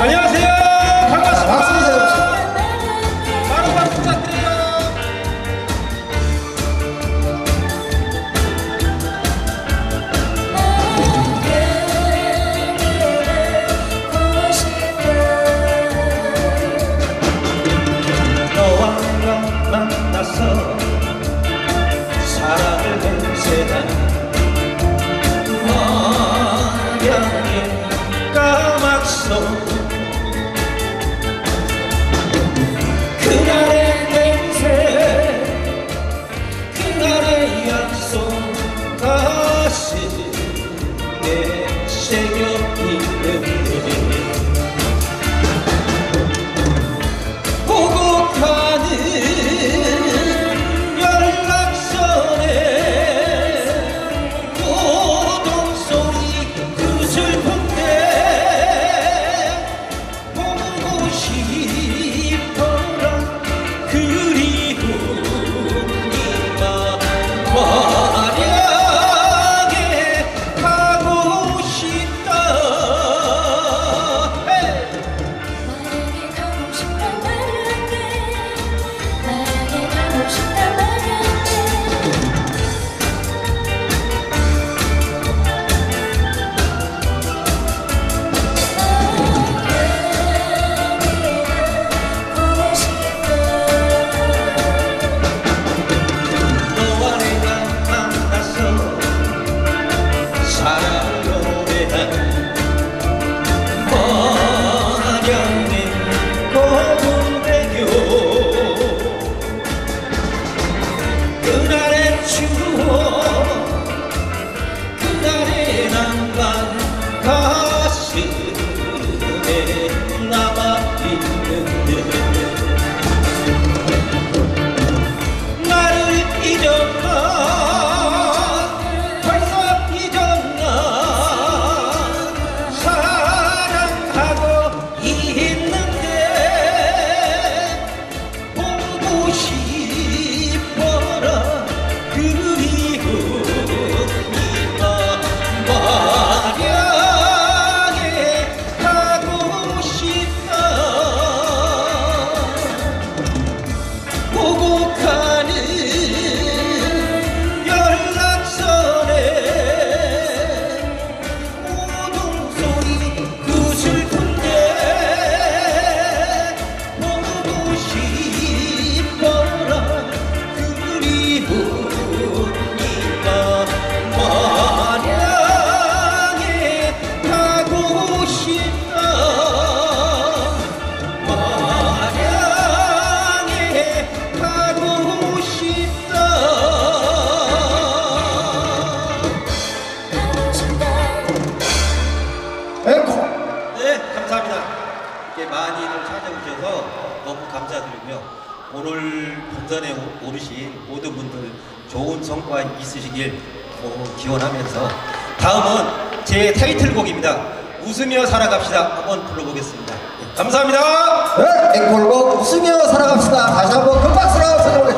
안녕하세요. 사랑을 본 세상 Yeah, you yeah. 해서 너무 감사드리며 오늘 본전에 오르신 모든 분들 좋은 성과 있으시길 뭐 기원하면서 다음은 제 타이틀곡입니다. 웃으며 살아갑시다 한번 불러보겠습니다. 네, 감사합니다. 네, 앵콜곡 웃으며 살아갑시다 다시 한번 큰 박수로 선정해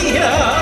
here.